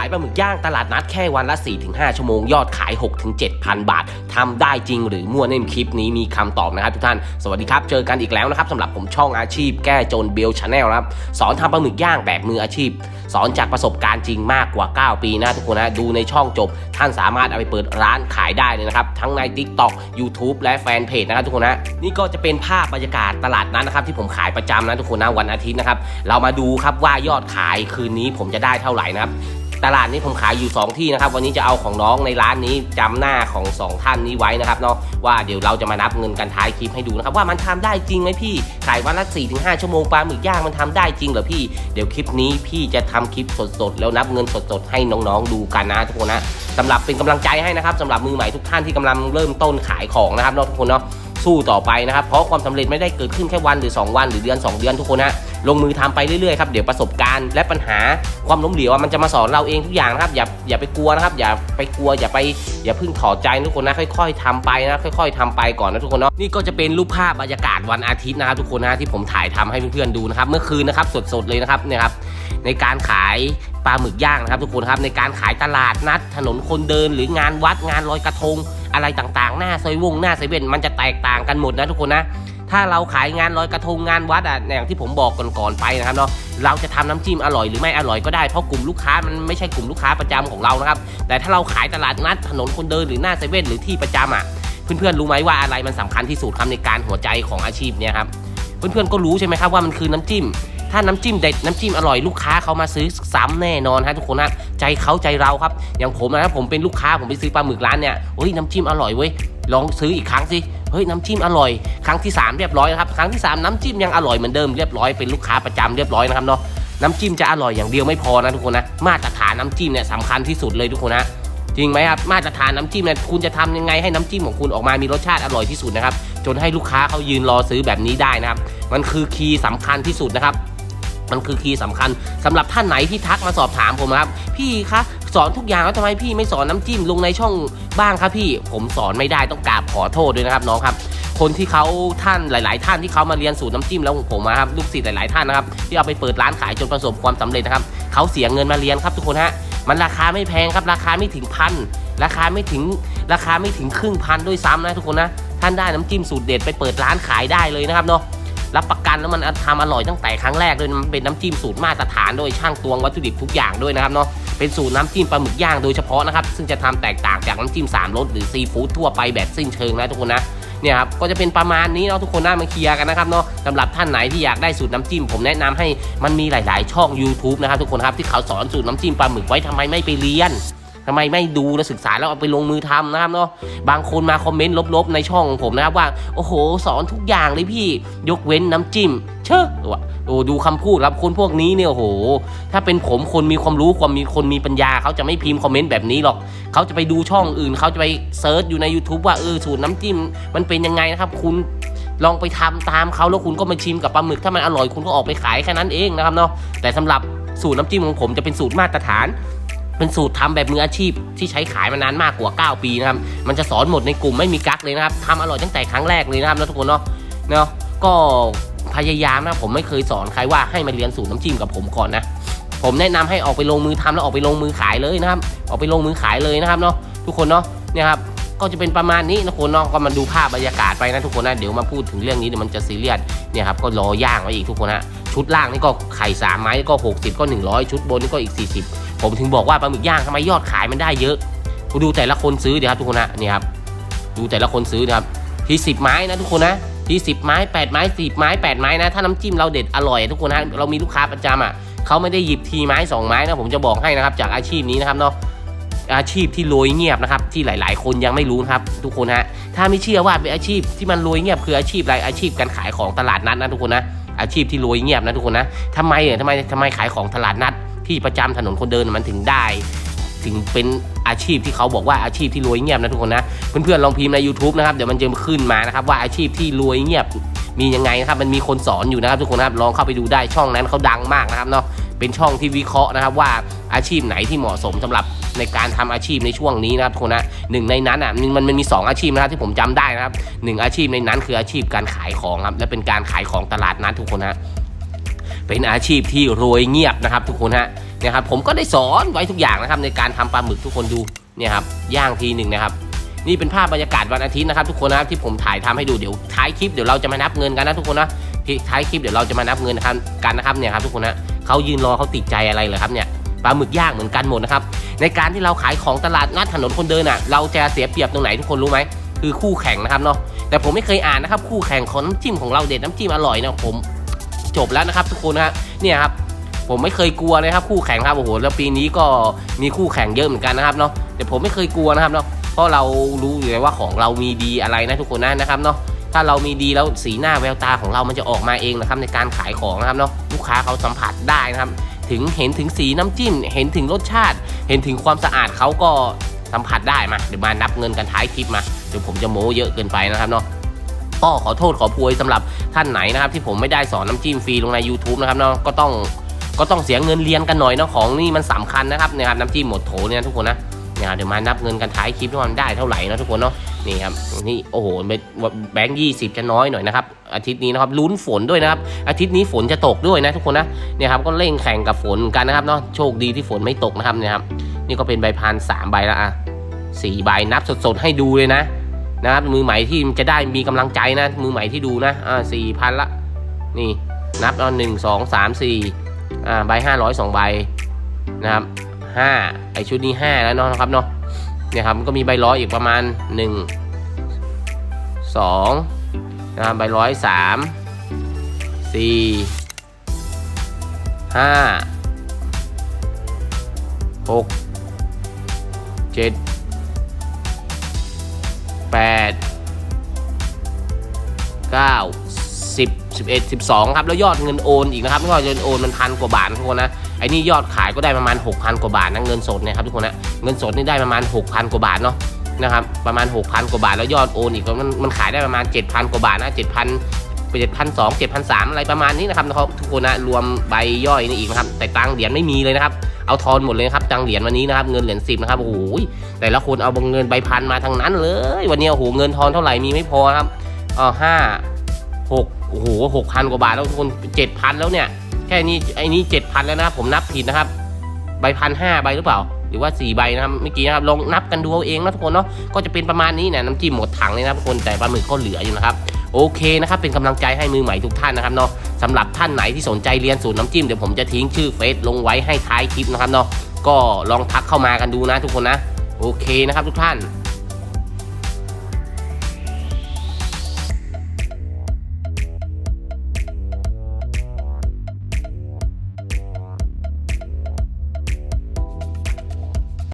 ายปลาหมึกย่างตลาดนัดแค่วันละ 4-5 ชั่วโมง ยอดขาย 6-7,000 บาททำได้จริงหรือมั่วเน่มคลิปนี้มีคำตอบนะครับทุกท่าน สวัสดีครับ เจอกันอีกแล้วนะครับสำหรับผมช่องอาชีพแก้จนเบลชาแนลครับ สอนทำปลาหมึกย่างแบบมืออาชีพ สอนจากประสบการณ์จริงมากกว่า 9 ปีนะทุกคนนะดูในช่องจบ ท่านสามารถเอาไปเปิดร้านขายได้เลยนะครับทั้งใน TikTok YouTube และแฟนเพจนะครับทุกคนนะนี่ก็จะเป็นภาพบรรยากาศตลาดนั้นนะครับที่ผมขายประจำนะทุกคนนะวันอาทิตย์นะครับเรามาดูครับว่ายอดขายคืนนี้ผมจะได้เท่าไหร่นะครับ ตลาดนี้ผมขายอยู่ 2 ที่นะครับ วันนี้จะเอาของน้องในร้านนี้จำหน้าของ 2 ท่านนี้ไว้นะครับเนาะว่าเดี๋ยวเราจะมานับเงินกันท้ายคลิปให้ดูนะครับว่ามันทำได้จริงไหมพี่ขายวันละ4-5ถึงหชั่วโมงปลาหมึกย่างมันทำได้จริงเหรอพี่เดี๋ยวคลิปนี้พี่จะทำคลิปสดๆแล้วนับเงินสดๆให้น้องๆดูกันนะทุกคนนะสำหรับเป็นกำลังใจให้นะครับสำหรับมือใหม่ทุกท่านที่กำลังเริ่มต้นขายของนะครับเนาะทุกคนเนาะสู้ต่อไปนะครับเพราะความสำเร็จไม่ได้เกิดขึ้นแค่วันหรือ 2 วันหรือเดือน 2 เดือนทุกคนนะ ลงมือทำไปเรื่อยๆครับเดี๋ยวประสบการณ์และปัญหาความล้มเหลวมันจะมาสอนเราเองทุกอย่างนะครับอย่าอย่าไปกลัวนะครับ อย่าไปกลัวอย่าไปอย่าเพิ่งถอดใจทุกคนนะค่อย ๆทำไปนะค่อย ๆทำไปก่อนนะทุกคนเนาะนี่ก็จะเป็นรูปภาพบรรยากาศวันอาทิตย์นะครับทุกคนนะที่ผมถ่ายทำให้เพื่อนๆดูนะครับเมื่อคืนนะครับสดๆเลยนะครับเนี่ยครับในการขายปลาหมึกย่างนะครับทุกคนครับในการขายตลาดนัด ถนนคนเดินหรืองานวัดงานลอยกระทง อะไรต่างๆ หน้าซอยวงหน้าเซเว่นมันจะแตกต่างกันหมดนะทุกคนนะ ถ้าเราขายงานลอยกระทงงานวัดอะอย่างที่ผมบอกก่อนๆไปนะครับเนาะเราจะทำน้ำจิ้มอร่อยหรือไม่อร่อยก็ได้เพราะกลุ่มลูกค้ามันไม่ใช่กลุ่มลูกค้าประจำของเรานะครับแต่ถ้าเราขายตลาดนัดถนนคนเดินหรือหน้าเซเว่นหรือที่ประจำอะเพื่อนๆรู้ไหมว่าอะไรมันสำคัญที่สุดครับในการหัวใจของอาชีพเนี่ยครับเพื่อนๆก็รู้ใช่ไหมครับว่ามันคือน้ำจิ้ม ถ้าน้ำจิ้มเด็ดน้ำจิ้มอร่อยลูกค้าเขามาซื้อซ้ำแน่นอนฮะทุกคนนะใจเขาใจเราครับ อย่างผมนะครับผมเป็นลูกค้าผมไปซื้อปลาหมึกร้านเนี่ยเฮ้ยน้ำจิ้มอร่อยเว้ยลองซื้ออีกครั้งสิ เฮ้ยน้ำจิ้มอร่อย ครั้งที่ 3 เรียบร้อยนะครับครั้งที่ 3 น้ำจิ้มยังอร่อยเหมือนเดิมเรียบร้อยเป็นลูกค้าประจำเรียบร้อยนะครับเนาะน้ำจิ้มจะอร่อยอย่างเดียวไม่พอนะทุกคนนะมาตรฐานน้ำจิ้มเนี่ยสำคัญที่สุดเลยทุกคนนะจริงไหมครับมาตรฐานน้ำจิ้มเนี่ยคุณจะทำยังไงให้น้ำจิ้มของคุณออกมามีรสชาติอร่อยที่สุดนะครับจนให้ลูกค้าเขายืนรอซื้อแบบนี้ได้นะครับมันคือคีย์สำคัญที่สุดนะครับมันคือคีย์สำคัญสำหรับท่านไหนที่ทักมาสอบถามผมครับพี่คะ อนทุกอย่างแล้วทำไมพี่ไม่สอนน้ำจิ้มลงในช่องบ้างครับพี่ ผมสอนไม่ได้ต้องกราบขอโทษด้วยนะครับน้องครับ คนที่เขาท่านหลาย ๆ ท่านที่เขามาเรียนสูตรน้ำจิ้มแล้วของผมนะครับลูกศิษย์หลาย ๆ ท่านนะครับที่เอาไปเปิดร้านขายจนประสบความสำเร็จนะครับเขาเสียเงินมาเรียนครับทุกคนฮะมันราคาไม่แพงครับราคาไม่ถึงพันราคาไม่ถึงราคาไม่ถึงครึ่งพันด้วยซ้ำนะทุกคนนะท่านได้น้ำจิ้มสูตรเด็ดไปเปิดร้านขายได้เลยนะครับเนาะรับประกันแล้วมันทำอร่อยตั้งแต่ครั้งแรกด้วยมันเป็นน้ำจิ้มสูตรมาตรฐานโดยช่างตวงวัตถุดิบทุกอย่างด้วยนะครับเนาะ เป็นสูตรน้ำจิ้มปลาหมึกย่างโดยเฉพาะนะครับ ซึ่งจะทำแตกต่างจากน้ำจิ้มสามรสหรือซีฟู้ดทั่วไปแบบสิ้นเชิงนะทุกคนนะเนี่ยครับก็จะเป็นประมาณนี้เนาะทุกคนน่ามาเคลียร์กันนะครับเนาะสำหรับท่านไหนที่อยากได้สูตรน้ำจิ้ม ผมแนะนำให้มันมีหลาย ๆ ช่อง YouTube นะครับทุกคนครับที่เขาสอนสูตรน้ำจิ้มปลาหมึกไว้ทำไมไม่ไปเรียน ทำไมไม่ดูและศึกษาแล้วเอาไปลงมือทำนะครับเนาะบางคนมาคอมเมนต์ลบๆ ในช่องของผมนะครับว่าโอ้โห สอนทุกอย่างเลยพี่ยกเว้นน้ำจิ้ม เชอะวะโอ้ดูคำพูดรับคนพวกนี้เนี่ยโอ้โห ถ้าเป็นผมคนมีความรู้ความมีคนมีปัญญาเขาจะไม่พิมพ์คอมเมนต์แบบนี้หรอก เขาจะไปดูช่องอื่น เขาจะไปเซิร์ชอยู่ใน YouTube ว่าเออสูตรน้ำจิ้มมันเป็นยังไงนะครับ คุณลองไปทำตามเขาแล้วคุณก็มาชิมกับปลาหมึกถ้ามันอร่อยคุณก็ออกไปขายแค่นั้นเองนะครับเนาะแต่สำหรับสูตรน้ำจิ้มของผมจะเป็นสูตรมาตรฐาน เป็นสูตรทำแบบมืออาชีพที่ใช้ขายมานานมากกว่า 9 ปีนะครับ มันจะสอนหมดในกลุ่มไม่มีกักเลยนะครับทำอร่อยตั้งแต่ครั้งแรกเลยนะครับนะทุกคนเนาะ เนาะ ก็พยายามนะผมไม่เคยสอนใครว่าให้มาเรียนสูตรน้ำจิ้มกับผมก่อนนะ ผมแนะนำให้ออกไปลงมือทำแล้วออกไปลงมือขายเลยนะครับ ออกไปลงมือขายเลยนะครับเนาะทุกคนเนาะ เนี่ยครับ ก็จะเป็นประมาณนี้นะคนเนาะ ก็มาดูภาพบรรยากาศไปนะทุกคนนะ เดี๋ยวมาพูดถึงเรื่องนี้เดี๋ยวมันจะซีเรียส เนี่ยครับ ก็รอย่างไว้อีกทุกคนฮะชุดล่างนี่ก็ไข่สามไม้ก็ 60 ก็ 100 ชุดบนนี่ก็อีก 40 ผมถึงบอกว่าปลาหมึกย่างทำไมยอดขายมันได้เยอะกูดูแต่ละคนซื้อเดี๋ยวครับทุกคนนะนี่ครับดูแต่ละคนซื้อนะครับที่10ไม้นะทุกคนนะที่10ไม้8ไม้10ไม้8ไม้นะถ้าน้ำจิ้มเราเด็ดอร่อยทุกคนนะเรามีลูกค้าประจำอะเขาไม่ได้หยิบทีไม้2ไม้นะผมจะบอกให้นะครับจากอาชีพนี้นะครับเนาะอาชีพที่โรยเงียบนะครับที่หลาย ๆ คนยังไม่รู้นะครับ ทุกคนฮะถ้าไม่เชื่อว่าเป็นอาชีพที่มันโรยเงียบคืออาชีพอะไรอาชีพการขายของตลาดนัดนะทุกคนนะอาชีพที่โรยเงียบนะทุกคนนะทำไมเนี่ยทำไมทำไมขายของตลาดนัด ที่ประจำถนนคนเดินมันถึงได้ ถึงเป็นอาชีพที่เขาบอกว่าอาชีพที่รวยเงียบนะทุกคนนะเพื่อนๆลองพิมพ์ใน YouTube นะครับเดี๋ยวมันจะขึ้นมานะครับว่าอาชีพที่รวยเงียบมียังไงนะครับมันมีคนสอนอยู่นะครับทุกคนนะครับลองเข้าไปดูได้ช่องนั้นเขาดังมากนะครับเนาะเป็นช่องที่วิเคราะห์นะครับว่าอาชีพไหนที่เหมาะสมสำหรับในการทำอาชีพในช่วงนี้นะครับทุกคนนะหนึ่งในนั้นอะมันมันมีสองอาชีพนะครับที่ผมจำได้นะครับหนึ่งอาชีพในนั้นคืออาชีพการขายของครับและเป็นการขายของตลาดนัดทุกคนนะ เป็นอาชีพที่โรยเงียบนะครับ ทุกคนฮะนี่ยครับผมก็ได้สอนไว้ทุกอย่างนะครับในการทำปลาหมึกทุกคนดูเนี่ยครับย่างทีหนึ่งนะครับ นี่เป็นภาพบรรยากาศวันอาทิตย์นะครับ ทุกคนนะครับที่ผมถ่ายทำให้ดูเดี๋ยวท้ายคลิปเดี๋ยวเราจะมานับเงินกันนะทุกคนนะที่ท้ายคลิปเดี๋ยวเราจะมานับเงินนะครับกันนะครับเนี่ยครับทุกคนนะเขายืนรอเขาติดใจอะไรเหรอครับเนี่ยปลาหมึกย่างเหมือนกันหมดนะครับในการที่เราขายของตลาดนัดถนนคนเดินอะเราจะเสียเปรียบตรงไหนทุกคนรู้ไหมคือคู่แข่งนะครับเนาะแต่ผมไม่เคยอ่านนะครับคู่แข่งของน้ำจิ้มของเราเด็ดน้ำจิ้มอร่อยนะผม จบแล้วนะครับทุกคนนะฮะเนี่ยครับผมไม่เคยกลัวเลยครับคู่แข่งครับโอ้โหแล้วปีนี้ก็มีคู่แข่งเยอะเหมือนกันนะครับเนาะแต่ผมไม่เคยกลัวนะครับเนาะเพราะเรารู้อยู่แล้วว่าของเรามีดีอะไรนะทุกคนนะนะครับเนาะถ้าเรามีดีแล้วสีหน้าแววตาของเรามันจะออกมาเองนะครับในการขายของนะครับเนาะลูกค้าเขาสัมผัสได้นะครับ ถึงเห็นถึงสีน้ำจิ้ม เห็นถึงรสชาติ เห็นถึงความสะอาดเขาก็สัมผัสได้มาเดี๋ยวมานับเงินกันท้ายคลิปมาเดี๋ยวผมจะโม้เยอะเกินไปนะครับเนาะ ก็ขอโทษขอโพยสำหรับท่านไหนนะครับ ที่ผมไม่ได้สอนน้ำจิ้มฟรีลงใน YouTube นะครับเนาะก็ต้องก็ต้องเสียเงินเรียนกันหน่อยเนาะของนี่มันสำคัญนะครับนี่ยครับน้ำจิ้มหมดโถเนี่ยทุกคนนะเนี่ยเดี๋ยวมานับเงินกันท้ายคลิปว่ามันได้เท่าไหร่นะทุกคนเนาะนี่ครับนี่โอ้โหแบงค์ยี่สิบจะน้อยหน่อยนะครับอาทิตย์นี้นะครับลุ้นฝนด้วยนะครับอาทิตย์นี้ฝนจะตกด้วยนะทุกคนนะเนี่ยครับก็เร่งแข่งกับฝนกันนะครับเนาะโชคดีที่ฝนไม่ตกนะครับเนี่ยครับนี่ก็เป็นใบพานสามใบแล้วอะสี่ใบนับสดๆให้ดูเลยนะ นะครับมือใหม่ที่จะได้มีกำลังใจนะ มือใหม่ที่ดูนะอ่าสี่พันละนี่นับเอาหนึ่งสองสามสี่อ่าใบห้าร้อยสองใบนะครับห้าไอชุดนี้ห้าแล้วเนาะนะครับเนาะเนี่ยครับมันก็มีใบร้อยอีกประมาณหนึ่งสองนะครับใบร้อยสามสี่ห้าหกเจ็ด แปดเก้าสิบสิบเอ็ดสิบสองครับแล้วยอดเงินโอนอีกนะครับยอดเงินโอนมันพันกว่าบาททุกคนนะไอ้นี่ยอดขายก็ได้ประมาณ 6,000 กว่าบาทนะเงินสดเนี่ยครับทุกคนนะเงินสดนี่ได้ประมาณ 6,000 กว่าบาทเนาะนะครับประมาณ 6,000 กว่าบาทแล้วยอดโอนอีกมันมันขายได้ประมาณ 7,000 กว่าบาทนะ7,000เจ็ดพันสองเจ็ดพันสามอะไรประมาณนี้นะครับนะครับทุกคนนะรวมใบย่อยนี่อีกนะครับแต่ตังเหรียญไม่มีเลยนะครับ เอาทอนหมดเลยครับตังเหรียญวันนี้นะครับเงินเหรียญสิบนะครับโอ้โหแต่ละคนเอาเงินใบพันมาทั้งนั้นเลย วันนี้โอ้โหเงินทอนเท่าไหร่มีไม่พอครับอ๋อห้าหกโอ้โหหกพันกว่าบาทแล้วทุกคนเจ็ดพันแล้วเนี่ยแค่นี้ไอ้นี้เจ็ดพันแล้วนะผมนับผิดนะครับ ใบพันห้าใบหรือเปล่า หรือว่า4ใบนะครับเมื่อกี้นะครับลองนับกันดูเอาเองนะทุกคนเนาะก็จะเป็นประมาณนี้เนี่ยน้ำจิ้มหมดถังเลยนะทุกคนแต่ปลาหมึกก็เหลืออยู่นะครับ โอเคนะครับเป็นกำลังใจให้มือใหม่ทุกท่านนะครับเนาะสำหรับท่านไหนที่สนใจเรียนสูตรน้ำจิ้มเดี๋ยวผมจะทิ้งชื่อเฟซลงไว้ให้ท้ายคลิปนะครับเนาะก็ลองทักเข้ามากันดูนะทุกคนนะ โอเคนะครับทุกท่าน